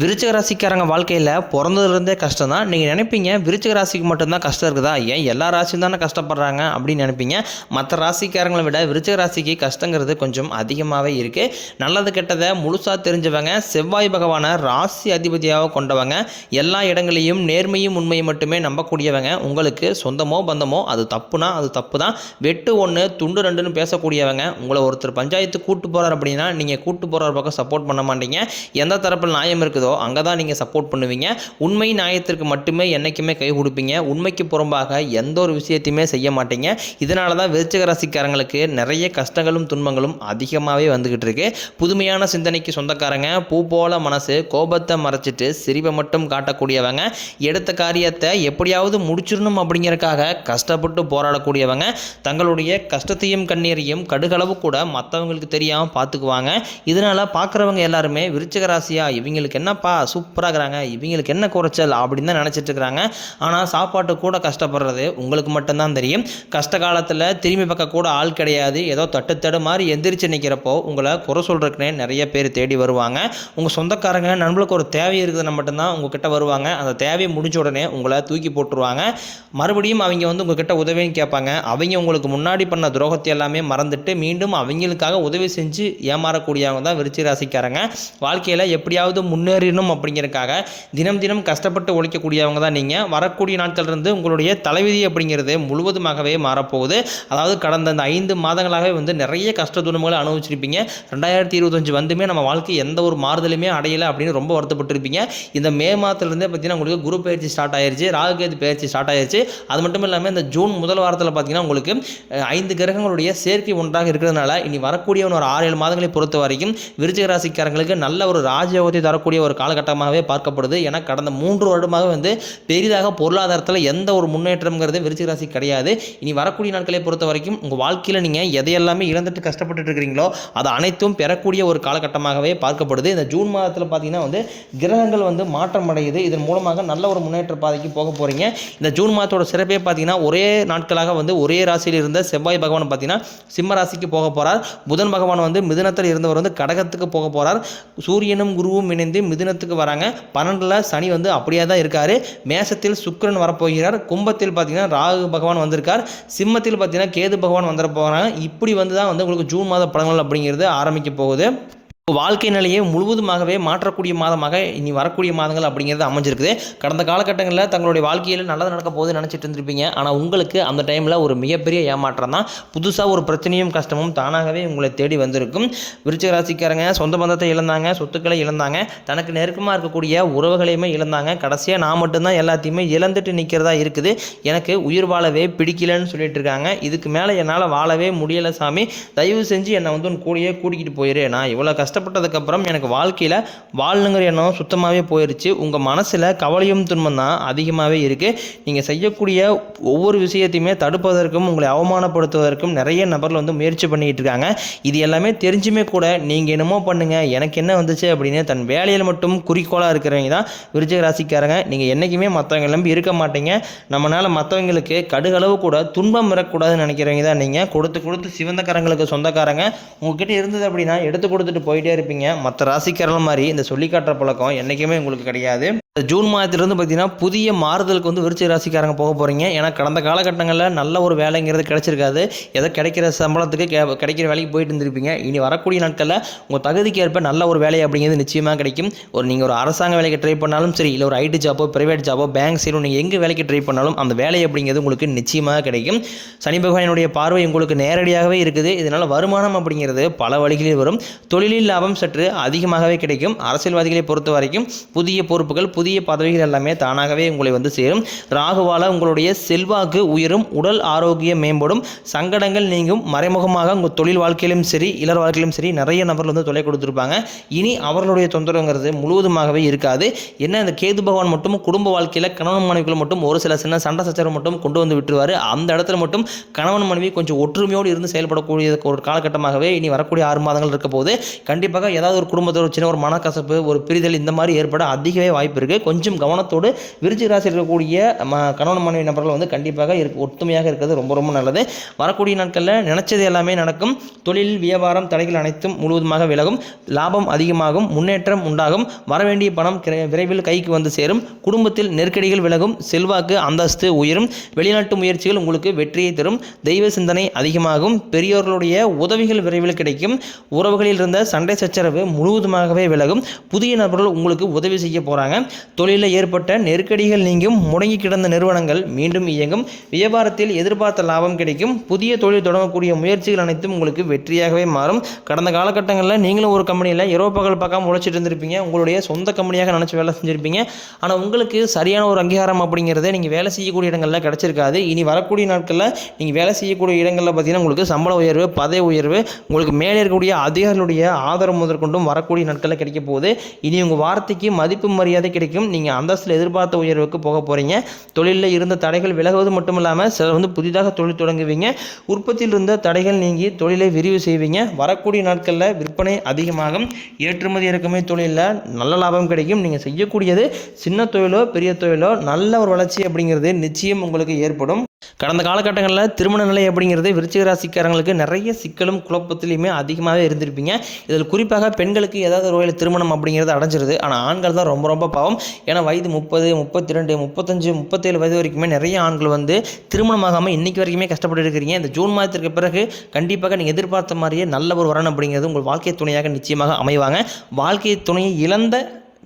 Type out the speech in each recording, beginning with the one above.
விருச்சிக ராசிக்காரங்க வாழ்க்கையில் பிறந்ததுலேருந்தே கஷ்டம் தான். நீங்கள் நினைப்பீங்க விருச்சிக ராசிக்கு மட்டும்தான் கஷ்டம் இருக்குதா? ஏன் எல்லா ராசியும் தானே கஷ்டப்படுறாங்க அப்படின்னு நினைப்பீங்க. மற்ற ராசிக்காரங்களை விட விருச்சிக ராசிக்கு கஷ்டங்கிறது கொஞ்சம் அதிகமாகவே இருக்குது நல்லது கெட்டதை முழுசாக தெரிஞ்சவங்க செவ்வாய் பகவானை ராசி அதிபதியாக கொண்டவங்க எல்லா இடங்களையும் நேர்மையும் உண்மையும் மட்டுமே நம்பக்கூடியவங்க. உங்களுக்கு சொந்தமோ பந்தமோ அது தப்புனா அது தப்பு தான் வெட்டு ஒன்று துண்டு ரெண்டுன்னு பேசக்கூடியவங்க. உங்களை ஒருத்தர் பஞ்சாயத்து கூட்டு போகிறார் அப்படின்னா நீங்கள் கூட்டு போகிற பக்கம் சப்போர்ட் பண்ண மாட்டீங்க. எந்த தரப்பில் நியாயம் இருக்குது? அங்கே தான் நீங்கள் சப்போர்ட் பண்ணுவீங்க. உண்மை நியாயத்திற்கு மட்டுமே என்றைக்குமே கை கொடுப்பீங்க. உண்மைக்கு புறம்பாக எந்த ஒரு விஷயத்தையுமே செய்ய மாட்டீங்க. இதனால தான் விருச்சிக ராசிக்காரங்களுக்கு நிறைய கஷ்டங்களும் துன்பங்களும் அதிகமாகவே வந்துக்கிட்டு இருக்கு. புதுமையான சிந்தனைக்கு சொந்தக்காரங்க பூ போல மனசு கோபத்தை மறைச்சிட்டு சிரிப்பை மட்டும் காட்டக்கூடியவங்க எடுத்த காரியத்தை எப்படியாவது முடிச்சிடணும் அப்படிங்கிறக்காக கஷ்டப்பட்டு போராடக்கூடியவங்க தங்களுடைய கஷ்டத்தையும் கண்ணீரையும் கடுகளவு கூட மற்றவங்களுக்கு தெரியாமல் பார்த்துக்குவாங்க. இதனால் பார்க்குறவங்க எல்லாருமே விருச்சிக ராசியா இவங்களுக்கு என்ன என்னப்பா சூப்பராக இருக்கிறாங்க இவங்களுக்கு என்ன குறைச்சல் அப்படின்னு தான் நினச்சிட்டு இருக்கிறாங்க ஆனால் சாப்பாட்டு கூட கஷ்டப்படுறது உங்களுக்கு மட்டும்தான் தெரியும். கஷ்ட காலத்தில் திரும்பி பக்கம் கூட ஆள் கிடையாது. ஏதோ தட்டு தடு மாதிரி எந்திரிச்சு நிற்கிறப்போ உங்களை குறை சொல்கிறதுக்குனே நிறைய பேர் தேடி வருவாங்க. உங்கள் சொந்தக்காரங்க நம்மளுக்கு ஒரு தேவை இருக்குதுன்னா மட்டும்தான் உங்ககிட்ட வருவாங்க. அந்த தேவையை முடிஞ்ச உடனே உங்களை தூக்கி போட்டுருவாங்க. மறுபடியும் அவங்க வந்து உங்ககிட்ட உதவின்னு கேட்பாங்க. அவங்க உங்களுக்கு முன்னாடி பண்ண துரோகத்தை எல்லாமே மறந்துட்டு மீண்டும் அவங்களுக்காக உதவி செஞ்சு ஏமாறக்கூடியவங்க தான் விருச்சி ராசிக்காரங்க வாழ்க்கையில் எப்படியாவது முன்னேறி முன்னேறணும் அப்படிங்கிறதுக்காக தினம் தினம் கஷ்டப்பட்டு உழைக்கக்கூடியவங்க தான் நீங்கள் வரக்கூடிய நாட்கள் இருந்து உங்களுடைய தலைவிதி அப்படிங்கிறது முழுவதுமாகவே மாறப்போகுது. அதாவது கடந்த அந்த ஐந்து மாதங்களாகவே வந்து நிறைய கஷ்ட துன்பங்களை அனுபவிச்சிருப்பீங்க. ரெண்டாயிரத்தி இருபத்தஞ்சு வந்துமே நம்ம வாழ்க்கை எந்த ஒரு மாறுதலுமே அடையலை அப்படின்னு ரொம்ப வருத்தப்பட்டிருப்பீங்க. இந்த மே மாதத்துலேருந்தே பார்த்தீங்கன்னா உங்களுக்கு குரு பயிற்சி ஸ்டார்ட் ஆயிருச்சு ராகுகேது பயிற்சி ஸ்டார்ட் ஆயிருச்சு. அது மட்டும் இல்லாமல் இந்த ஜூன் முதல் வாரத்தில் பார்த்தீங்கன்னா உங்களுக்கு ஐந்து கிரகங்களுடைய சேர்க்கை ஒன்றாக இருக்கிறதுனால இனி வரக்கூடிய ஒரு ஆறு ஏழு மாதங்களை பொறுத்த வரைக்கும் விருச்சிக ராசிக்காரங்களுக்கு நல்ல ஒரு ராஜயோகத்தை தரக்கூடிய ஒரு காலகட்டமாகவே பார்க்கப்படுது. ஏன்னா கடந்த மூன்று வருடமாக வந்து பெரிதாக பொருளாதாரத்தில் எந்த ஒரு முன்னேற்றம்ங்கிறது விருச்சிக ராசி கிடையாது. இனி வரக்கூடிய நாட்களை பொறுத்த வரைக்கும் உங்கள் வாழ்க்கையில் நீங்கள் எதையெல்லாமே இழந்துட்டு கஷ்டப்பட்டுட்டு இருக்கிறீங்களோ அதை அனைத்தும் பெறக்கூடிய ஒரு காலகட்டமாகவே பார்க்கப்படுது. இந்த ஜூன் மாதத்தில் பார்த்தீங்கன்னா வந்து கிரகங்கள் வந்து மாற்றம் அடையுது. இதன் மூலமாக நல்ல ஒரு முன்னேற்ற பாதைக்கு போக போகிறீங்க இந்த ஜூன் மாதத்தோட சிறப்பே பார்த்தீங்கன்னா ஒரே நாட்களாக வந்து ஒரே ராசியில் இருந்த செவ்வாய் பகவான் பார்த்தீங்கன்னா சிம்ம ராசிக்கு போக போகிறார் புதன் பகவான் வந்து மிதுனத்தில் இருந்தவர் வந்து கடகத்துக்கு போக போகிறார் சூரியனும் குருவும் இணைந்து மிதுனத்துக்கு வராங்க. பன்னெண்டில் சனி வந்து அப்படியே தான் இருக்கார். மேசத்தில் சுக்கரன் வரப்போகிறார். கும்பத்தில் பார்த்தீங்கன்னா ராகு பகவான் வந்திருக்கார். சிம்மத்தில் பார்த்தீங்கன்னா கேது பகவான் வந்துட போகிறாங்க இப்படி வந்து தான் வந்து உங்களுக்கு ஜூன் மாத படங்கள் அப்படிங்கிறது ஆரம்பிக்க போகுது. வாழ்க்கை நிலையை முழுவதுமாகவே மாற்றக்கூடிய மாதமாக இனி வரக்கூடிய மாதங்கள் அப்படிங்கிறது அமைஞ்சிருக்குது. கடந்த காலகட்டங்களில் தங்களுடைய வாழ்க்கையில் நல்லது நடக்க போது நினச்சிட்டு இருந்திருப்பீங்க. ஆனால் உங்களுக்கு அந்த டைமில் ஒரு மிகப்பெரிய ஏமாற்றம் தான். புதுசாக ஒரு பிரச்சனையும் கஷ்டமும் தானாகவே உங்களை தேடி வந்திருக்கும். விருச்சிக ராசிக்காரங்க சொந்த பந்தத்தை இழந்தாங்க சொத்துக்களை இழந்தாங்க. தனக்கு நெருக்கமாக இருக்கக்கூடிய உறவுகளையுமே இழந்தாங்க. கடைசியாக நான் மட்டும்தான் எல்லாத்தையுமே இழந்துட்டு நிற்கிறதா இருக்குது. எனக்கு உயிர் வாழவே பிடிக்கலன்னு சொல்லிட்டு இருக்காங்க. இதுக்கு மேலே என்னால் வாழவே முடியலை சாமி. தயவு செஞ்சு என்னை வந்து உன் கூடயே கூட்டிக்கிட்டு போயிரு. நான் இவ்வளோ கஷ்டப்பட்டதுக்கப்புறம் எனக்கு வாழ்க்கையில் வாழணுங்கிற எண்ணம் சுத்தமாகவே போயிடுச்சு உங்கள் மனசில் கவலையும் துன்பம் தான் அதிகமாகவே இருக்குது நீங்கள் செய்யக்கூடிய ஒவ்வொரு விஷயத்தையுமே தடுப்பதற்கும் உங்களை அவமானப்படுத்துவதற்கும் நிறைய நபர்கள் வந்து முயற்சி பண்ணிக்கிட்டு இருக்காங்க. இது எல்லாமே தெரிஞ்சுமே கூட நீங்கள் என்னமோ பண்ணுங்கள் எனக்கு என்ன வந்துச்சு அப்படின்னு தன் வேலையில் மட்டும் குறிக்கோளாக இருக்கிறவங்க தான் விருச்சிக ராசிக்காரங்க. நீங்கள் என்றைக்குமே மற்றவங்க நம்பி இருக்க மாட்டீங்க. நம்மளால் மற்றவங்களுக்கு கடுகளவு கூட துன்பம் வரக்கூடாதுன்னு நினைக்கிறவங்க தான் நீங்கள் கொடுத்து கொடுத்து சிவந்தக்காரங்களுக்கு சொந்தக்காரங்க. உங்ககிட்ட இருந்தது அப்படின்னா எடுத்து கொடுத்துட்டு போயிட்டு இருப்பீங்க. மற்ற ராசிக்காரர்கள் மாதிரி இந்த சொல்லி காட்டுற பழக்கம் என்றைக்குமே உங்களுக்கு கிடையாது. ஜூன் மாதத்துலேருந்து பார்த்தீங்கன்னா புதிய மாறுதலுக்கு வந்து விருச்சிக ராசிக்காரங்க போக போகிறீங்க ஏன்னா கடந்த காலகட்டங்களில் நல்ல ஒரு வேலைங்கிறது கிடைச்சிருக்காது. ஏதோ கிடைக்கிற சம்பளத்துக்கு கே கிடைக்கிற வேலைக்கு போயிட்டு இருந்திருப்பீங்க. இனி வரக்கூடிய நாட்களில் உங்கள் தகுதிக்கு ஏற்ப நல்ல ஒரு வேலை அப்படிங்கிறது நிச்சயமாக கிடைக்கும். ஒரு நீங்கள் ஒரு அரசாங்க வேலைக்கு ட்ரை பண்ணாலும் சரி இல்லை ஒரு ஐடி ஜாப்போ ப்ரைவேட் ஜாப்போ பேங்க் சைடும் நீங்கள் எங்கே வேலைக்கு ட்ரை பண்ணாலும் அந்த வேலை அப்படிங்கிறது உங்களுக்கு நிச்சயமாக கிடைக்கும். சனி பகவானுடைய பார்வை உங்களுக்கு நேரடியாகவே இருக்குது. இதனால் வருமானம் அப்படிங்கிறது பல வழிகளில் வரும். தொழிலில் லாபம் சற்று அதிகமாகவே கிடைக்கும். அரசியல்வாதிகளை பொறுத்த வரைக்கும் புதிய பொறுப்புகள் புதிய பதவிகள் எல்லாமே தானாகவே உங்களை வந்து சேரும். ராகுவால் உங்களுடைய செல்வாக்கு உயரும் உடல் ஆரோக்கியம் மேம்படும் சங்கடங்கள் நீங்கும். மறைமுகமாக உங்கள் தொழில் வாழ்க்கையிலும் சரி இளர் வாழ்க்கையிலும் சரி நிறைய நபர்கள் வந்து தொலை கொடுத்துருப்பாங்க. இனி அவர்களுடைய தொந்தரவுங்கிறது முழுவதுமாகவே இருக்காது. என்ன இந்த கேது பகவான் மட்டும் குடும்ப வாழ்க்கையில் கணவன் மனைவிக்குள்ள மட்டும் ஒரு சில சின்ன சண்டை சச்சரவு மட்டும் கொண்டு வந்து விட்டுருவார். அந்த இடத்துல மட்டும் கணவன் மனைவி கொஞ்சம் ஒற்றுமையோடு இருந்து செயல்படக்கூடிய ஒரு காலகட்டமாகவே இனி வரக்கூடிய ஆறு மாதங்கள் இருக்க போது கண்டிப்பாக ஏதாவது ஒரு குடும்பத்தில் ஒரு சின்ன ஒரு மனக்கசப்பு ஒரு பிரிதல் இந்த மாதிரி ஏற்பட அதிகவே வாய்ப்பு இருக்குது இருக்குது கொஞ்சம் கவனத்தோடு விருச்சிக ராசியில் இருக்கக்கூடிய ம கணவன் மனைவி நபர்கள் வந்து கண்டிப்பாக இருக்கு ஒற்றுமையாக இருக்கிறது ரொம்ப ரொம்ப நல்லது. வரக்கூடிய நாட்களில் நினச்சது எல்லாமே நடக்கும். தொழில் வியாபாரம் தடைகள் அனைத்தும் முழுவதுமாக விலகும். லாபம் அதிகமாகும். முன்னேற்றம் உண்டாகும். வரவேண்டிய பணம் விரைவில் கைக்கு வந்து சேரும். குடும்பத்தில் நெருக்கடிகள் விலகும். செல்வாக்கு அந்தஸ்து உயரும். வெளிநாட்டு முயற்சிகள் உங்களுக்கு வெற்றியை தரும். தெய்வ சிந்தனை அதிகமாகும். பெரியோர்களுடைய உதவிகள் விரைவில் கிடைக்கும். உறவுகளில் இருந்த சண்டை சச்சரவு முழுவதுமாகவே விலகும். புதிய நபர்கள் உங்களுக்கு உதவி செய்ய போகிறாங்க தொழிலில் ஏற்பட்ட நெருக்கடிகள் நீங்கும் முடங்கி கிடந்த நிறுவனங்கள் மீண்டும் இயங்கும். வியாபாரத்தில் எதிர்பார்த்த லாபம் கிடைக்கும். புதிய தொழில் தொடங்கக்கூடிய முயற்சிகள் அனைத்தும் உங்களுக்கு வெற்றியாகவே மாறும். கடந்த காலகட்டங்களில் நீங்களும் ஒரு கம்பெனியில் இரவு பகல் பார்க்காம உழைச்சிட்டு இருந்திருப்பீங்க. உங்களுடைய சொந்த கம்பெனியாக நினச்சி வேலை செஞ்சுருப்பீங்க. ஆனால் உங்களுக்கு சரியான ஒரு அங்கீகாரம் அப்படிங்கிறதே நீங்கள் வேலை செய்யக்கூடிய இடங்களில் கிடச்சிருக்காது. இனி வரக்கூடிய நாட்களில் நீங்கள் வேலை செய்யக்கூடிய இடங்களில் பார்த்தீங்கன்னா உங்களுக்கு சம்பள உயர்வு பதவி உயர்வு உங்களுக்கு மேலே இருக்கக்கூடிய அதிகாரிகளுடைய ஆதரவு முதற்கொண்டும் வரக்கூடிய நாட்களில் கிடைக்க போகுது. இனி உங்கள் வார்த்தைக்கு மதிப்பு மரியாதை கிடைக்கும் நீங்கள் அந்தஸ்தில் எதிர்பார்த்த உயர்வுக்கு போக போகிறீங்க தொழிலில் இருந்த தடைகள் விலகுவது மட்டும் இல்லாமல் சிலர் வந்து புதிதாக தொழில் தொடங்குவீங்க. உற்பத்தியில் இருந்த தடைகள் நீங்கி தொழிலை விரிவு செய்வீங்க. வரக்கூடிய நாட்களில் விற்பனை அதிகமாகும். ஏற்றுமதி இறக்குமதி தொழிலில் நல்ல லாபம் கிடைக்கும். நீங்கள் செய்யக்கூடியது சின்ன தொழிலோ பெரிய தொழிலோ நல்ல ஒரு வளர்ச்சி அப்படிங்கிறது நிச்சயம் உங்களுக்கு ஏற்படும். கடந்த காலகட்டங்களில் திருமண நிலை அப்படிங்கிறது விருச்சிக ராசிக்காரங்களுக்கு நிறைய சிக்கலும் குழப்பத்திலையுமே அதிகமாகவே இருந்திருப்பீங்க. இதில் குறிப்பாக பெண்களுக்கு ஏதாவது ஒரு வகையில் திருமணம் அப்படிங்கிறது அடைஞ்சிருது. ஆனால் ஆண்கள் தான் ரொம்ப ரொம்ப பாவம். ஏன்னா வயது முப்பது முப்பத்தி ரெண்டு முப்பத்தஞ்சு முப்பத்தேழு வயது வரைக்குமே நிறைய ஆண்கள் வந்து திருமணமாகாமல் இன்றைக்கி வரைக்குமே கஷ்டப்பட்டு இருக்கிறீங்க. இந்த ஜூன் மாதத்திற்கு பிறகு கண்டிப்பாக நீங்கள் எதிர்பார்த்த மாதிரியே நல்ல ஒரு வரணும் அப்படிங்கிறது உங்கள் வாழ்க்கை துணையாக நிச்சயமாக அமைவாங்க. வாழ்க்கை துணையை இழந்த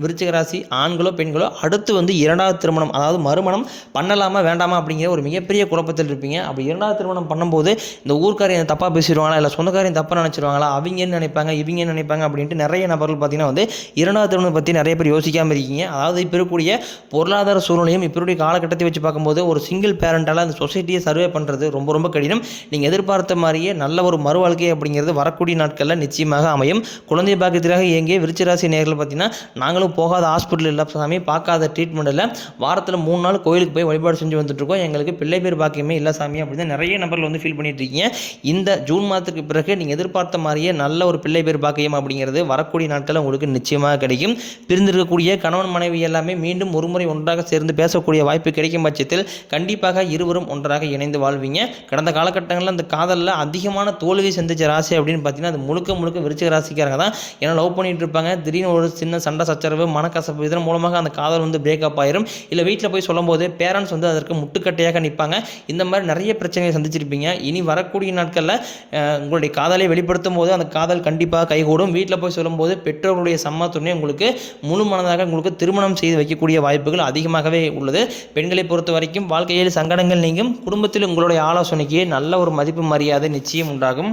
விருச்சிக ராசி ஆண்களோ பெண்களோ அடுத்து வந்து இரண்டாவது திருமணம் அதாவது மறுமணம் பண்ணலாமா வேண்டாமா அப்படிங்கிற ஒரு மிகப்பெரிய குழப்பத்தில் இருப்பீங்க. அப்படி இரண்டாவது திருமணம் பண்ணும்போது இந்த ஊர்க்காரையும் தப்பாக பேசிடுவாங்களா இல்லை சொந்தக்காரையும் தப்பாக நினச்சிருவாங்களா அவங்க என்ன நினைப்பாங்க இவங்க என்ன நினைப்பாங்க அப்படின்ட்டு நிறைய நபர்கள் பார்த்தீங்கன்னா வந்து இரண்டாவது திருமணம் பற்றி நிறைய பேர் யோசிக்காமல் இருக்கீங்க. அதாவது இப்போ இருக்கக்கூடிய பொருளாதார சூழ்நிலையும் இப்போ இருக்கக்கூடிய காலகட்டத்தை வச்சு பார்க்கும்போது ஒரு சிங்கிள் பேரண்டால் அந்த சொசைட்டியை சர்வே பண்ணுறது ரொம்ப ரொம்ப கடினம். நீங்கள் எதிர்பார்த்த மாதிரியே நல்ல ஒரு மறு வாழ்க்கை அப்படிங்கிறது வரக்கூடிய நாட்களில் நிச்சயமாக அமையும். குழந்தை பாக்கியத்திற்காக இயங்கிய விருச்சிராசி நேர்கள் பார்த்தீங்கன்னா நாங்களும் போகாத ஹாஸ்பிட்டல் இல்லை சாமி. பார்க்காத ட்ரீட்மெண்ட் இல்லை. வாரத்தில் மூணு நாள் கோயிலுக்கு போய் வழிபாடு செஞ்சு வந்துட்டுருக்கோம் எங்களுக்கு பிள்ளை பேர் பாக்கியமே இல்லை சாமி அப்படின்னு நிறைய நபர்கள் வந்து ஃபீல் பண்ணிட்டு இருக்கீங்க. இந்த ஜூன் மாதத்துக்கு பிறகு நீங்கள் எதிர்பார்த்த மாதிரியே நல்ல ஒரு பிள்ளை பேர் பாக்கியம் அப்படிங்கிறது வரக்கூடிய நாட்களில் உங்களுக்கு நிச்சயமாக கிடைக்கும். பிரிந்திருக்கக்கூடிய கணவன் மனைவி எல்லாமே மீண்டும் ஒருமுறை ஒன்றாக சேர்ந்து பேசக்கூடிய வாய்ப்பு கிடைக்கும் பட்சத்தில் கண்டிப்பாக இருவரும் ஒன்றாக இணைந்து வாழ்வீங்க. கடந்த காலகட்டங்களில் அந்த காதலில் அதிகமான தோல்வி சந்திச்ச ராசி அப்படின்னு பார்த்தீங்கன்னா அது முழுக்க முழுக்க விருச்சிக ராசிக்காரங்க தான். ஏன்னா லவ் பண்ணிட்டு இருப்பாங்க. திடீர்னு ஒரு சின்ன சண்டை சச்சரவு மனக்கசப்பு இதன் மூலமாக அந்த காதல் வந்து பிரேக்கப் ஆயிரும். இல்லை வீட்டில் போய் சொல்லும்போது பேரண்ட்ஸ் வந்து அதற்கு முட்டுக்கட்டையாக நிற்பாங்க. இந்த மாதிரி நிறைய பிரச்சனைகளை சந்திச்சிருப்பீங்க. இனி வரக்கூடிய நாட்களில் உங்களுடைய காதலை வெளிப்படுத்தும் போது அந்த காதல் கண்டிப்பாக கைகூடும். வீட்டில் போய் சொல்லும்போது பெற்றோர்களுடைய சம்மத்துடனே உங்களுக்கு முழு மனதாக உங்களுக்கு திருமணம் செய்து வைக்கக்கூடிய வாய்ப்புகள் அதிகமாகவே உள்ளது. பெண்களை பொறுத்த வரைக்கும் வாழ்க்கையில் சங்கடங்கள் நீங்கும். குடும்பத்தில் உங்களுடைய ஆலோசனைக்கு நல்ல ஒரு மதிப்பு மரியாதை நிச்சயம் உண்டாகும்.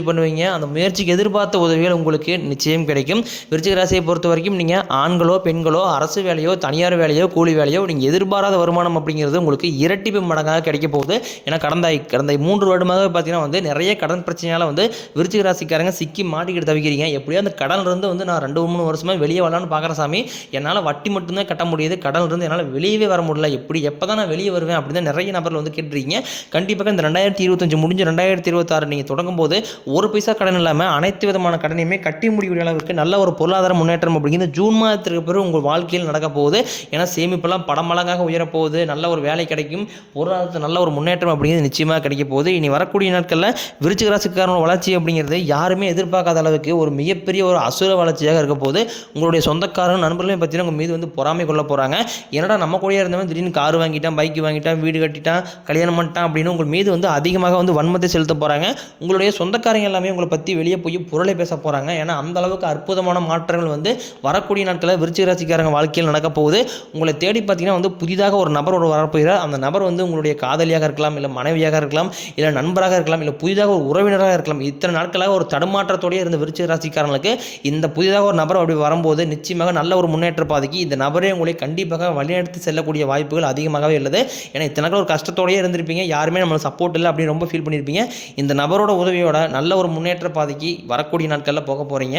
பண்ணுவீங்க. அந்த முயற்சிக்கு எதிர்பார்த்த உதவிகள் உங்களுக்கு நிச்சயம் கிடைக்கும். விருச்சிக ராசியை பொறுத்த வரைக்கும் நீங்கள் ஆண்களோ பெண்களோ அரசு வேலையோ தனியார் வேலையோ கூலி வேலையோ நீங்கள் எதிர்பாராத வருமானம் அப்படிங்கிறது உங்களுக்கு இரட்டிப்பு மடங்காக கிடைக்க போகுது. ஏன்னா கடந்த கடந்த மூன்று வருடமாக பார்த்தீங்கன்னா வந்து நிறைய கடன் பிரச்சனையால் வந்து விருச்சிக ராசிக்காரங்க சிக்கி மாட்டிக்கிட்டு தவிக்கிறீங்க. எப்படியோ அந்த கடன்லேருந்து வந்து நான் ரெண்டு மூணு வருஷமாக வெளியே வரலான்னு பார்க்குற சாமி. என்னால் வட்டி மட்டும்தான் கட்ட முடியுது. கடன்லேருந்து என்னால் வெளியவே வர முடியல. எப்படி எப்போ தான் நான் வெளியே வருவேன் அப்படின்னு நிறைய நபர்கள் வந்து கேட்டுருக்கீங்க. கண்டிப்பாக இந்த ரெண்டாயிரத்தி இருபத்தஞ்சு முடிஞ்சு ரெண்டாயிரத்தி இருபத்தாறு நீங்கள் தொடங்கும் போது ஒரு பைசா கடன் இல்லாமல் அனைத்து விதமான கடனையுமே கட்டி முடிக்கூடிய அளவுக்கு நல்ல ஒரு பொருளாதார முன்னேற்றம் அப்படிங்கிறது ஜூன் மாதத்திற்கு பிறகு உங்கள் வாழ்க்கையில் நடக்க போகுது. ஏன்னா சேமிப்பெல்லாம் படமளங்காக உயரப்போகுது. நல்ல ஒரு வேலை கிடைக்கும். பொருளாதாரத்தில் நல்ல ஒரு முன்னேற்றம் அப்படிங்கிறது நிச்சயமாக கிடைக்க போகுது. இனி வரக்கூடிய நாட்களில் விருச்சிக ராசிக்காரனோட வளர்ச்சி அப்படிங்கிறது யாருமே எதிர்பார்க்காத அளவுக்கு ஒரு மிகப்பெரிய ஒரு அசுர வளர்ச்சியாக இருக்க போது உங்களுடைய சொந்தக்காரன் நண்பர்களையும் பார்த்தீங்கன்னா உங்கள் மீது வந்து பொறாமை கொள்ள போகிறாங்க என்னடா நம்ம கூடயே இருந்தவன் திடீர்னு கார் வாங்கிட்டான் பைக் வாங்கிட்டான் வீடு கட்டிட்டான் கல்யாணம் பண்ணிட்டான் அப்படின்னு உங்கள் மீது வந்து அதிகமாக வந்து வன்மத்தை செலுத்த போகிறாங்க உங்களுடைய சொந்தக்காரங்க சொந்தக்காரங்க எல்லாமே உங்களை பற்றி வெளியே போய் புரளை பேச போகிறாங்க ஏன்னா அந்த அளவுக்கு அற்புதமான மாற்றங்கள் வந்து வரக்கூடிய நாட்களில் விருச்சிக ராசிக்காரங்க வாழ்க்கையில் நடக்க போகுது. உங்களை தேடி பார்த்தீங்கன்னா வந்து புதிதாக ஒரு நபர் ஒரு வரப்போகிறார். அந்த நபர் வந்து உங்களுடைய காதலியாக இருக்கலாம் இல்லை மனைவியாக இருக்கலாம் இல்லை நண்பராக இருக்கலாம் இல்லை புதிதாக ஒரு உறவினராக இருக்கலாம். இத்தனை நாட்களாக ஒரு தடுமாற்றத்தோடயே இருந்த விருச்சிக ராசிக்காரங்களுக்கு இந்த புதிதாக ஒரு நபர் அப்படி வரும்போது நிச்சயமாக நல்ல ஒரு முன்னேற்ற பாதைக்கு இந்த நபரே உங்களை கண்டிப்பாக வழிநடத்தி செல்லக்கூடிய வாய்ப்புகள் அதிகமாகவே உள்ளது. ஏன்னா இத்தனை நாட்கள் ஒரு கஷ்டத்தோடயே இருந்திருப்பீங்க. யாருமே நம்மளுக்கு சப்போர்ட் இல்லை அப்படின்னு ரொம்ப ஃபீல் பண்ணியிருப்பீங்க இந்த நபரோட உதவியோட நல்ல நல்ல ஒரு முன்னேற்ற பாதைக்கு வரக்கூடிய நாட்களில் போக போகிறீங்க